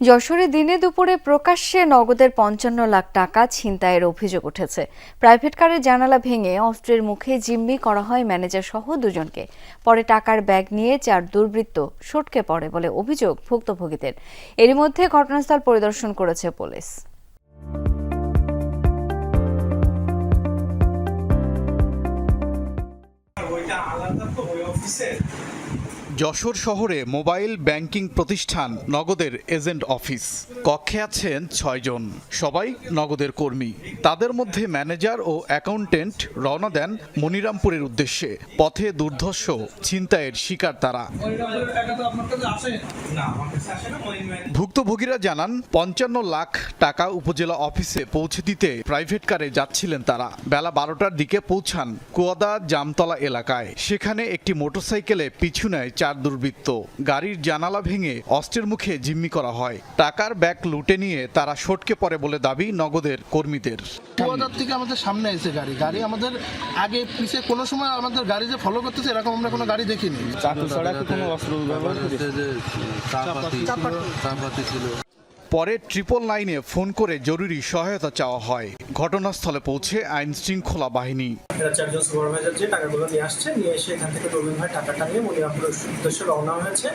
যশোরে দিনে দুপুরে প্রকাশ্যে নগদের পঞ্চান্ন লাখ টাকা ছিনতাইয়ের অভিযোগ উঠেছে। প্রাইভেট কারের জানালা ভেঙে অস্ত্রের মুখে জিম্মি করা হয় ম্যানেজার সহ দুজনকে। পরে টাকার ব্যাগ নিয়ে চার দুর্বৃত্ত সটকে পড়ে বলে অভিযোগ ভুক্তভোগীদের। এরই মধ্যে ঘটনাস্থল পরিদর্শন করেছে পুলিশ। যশোর শহরে মোবাইল ব্যাংকিং প্রতিষ্ঠান নগদের এজেন্ট অফিস। কক্ষে আছেন ছয়জন সবাই নগদের কর্মী। তাদের মধ্যে ম্যানেজার ও অ্যাকাউন্টেন্ট রওনা দেন মনিরামপুরের উদ্দেশ্যে। পথে দুর্ধর্ষ ছিনতাইয়ের শিকার তারা। ভুক্তভোগীরা জানান, পঞ্চান্ন লাখ টাকা উপজেলা অফিসে পৌঁছে দিতে প্রাইভেট কারে যাচ্ছিলেন তারা। বেলা বারোটার দিকে পৌঁছান কুয়াদা জামতলা এলাকায়। সেখানে একটি মোটরসাইকেলে পিছু নেয় চার দুর্বৃত্ত। গাড়ির জানালা ভেঙে অস্ত্রের মুখে জিম্মি করা হয়। টাকার ব্যাগ লুটে নিয়ে তারা সটকে পড়ে বলে দাবি নগদের কর্মীদের। কুয়াদার থেকে আমাদের সামনে এসে গাড়ি। গাড়ি আমাদের আগে পিছে কোনো সময় আমাদের গাড়ি যে ফলো করতেছে এরকম আমরা কোনো গাড়ি দেখিনি। চাকু ছাড়া কোনো অস্ত্র ব্যবহার করেছে? পরে ট্রিপল নাইনে ফোন করে জরুরি সহায়তা চাওয়া হয়। ঘটনাস্থলে পৌঁছে আইন শৃঙ্খলা বাহিনী। চারজন সুপারভাইজার যে টাকাগুলো নিয়ে আসছে নিয়ে এসে এখান থেকে রবীন ভাই টাকাটা নিয়ে মনিরামপুরের উদ্দেশ্যে রওনা হয়েছে।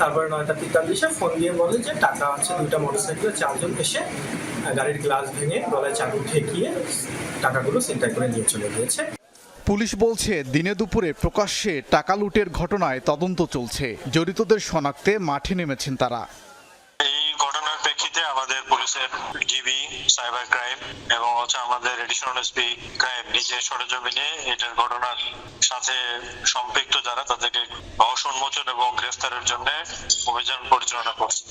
তারপরে নয়টা তেতাল্লিশে ফোন দিয়ে বলে যে টাকা আছে দুইটা মোটরসাইকেলে চারজন এসে গাড়ির গ্লাস ভেঙে গলায় চাকু ঠেকিয়ে টাকাগুলো চিন্তাই করে নিয়ে চলে গিয়েছে। পুলিশ বলছে দিনে দুপুরে প্রকাশ্যে টাকা লুটের ঘটনায় তদন্ত চলছে। জড়িতদের শনাক্তে মাঠে নেমেছেন তারা। পুলিশের ডিবি সাইবার ক্রাইম এবং হচ্ছে আমাদের এডিশনাল এসপি ক্রাইম নিজে সরেজমিনে এটার ঘটনার সাথে সম্পৃক্ত যারা তাদেরকে এবং গ্রেফতারের জন্য অভিযান পরিচালনা করছে।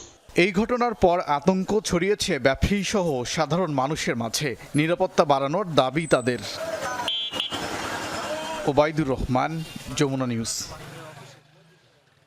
এই ঘটনার পর আতঙ্ক ছড়িয়েছে ব্যবসায়ী সহ সাধারণ মানুষের মাঝে। নিরাপত্তা বাড়ানোর দাবি তাদের। ওবায়দুর রহমান, যমুনা নিউজ।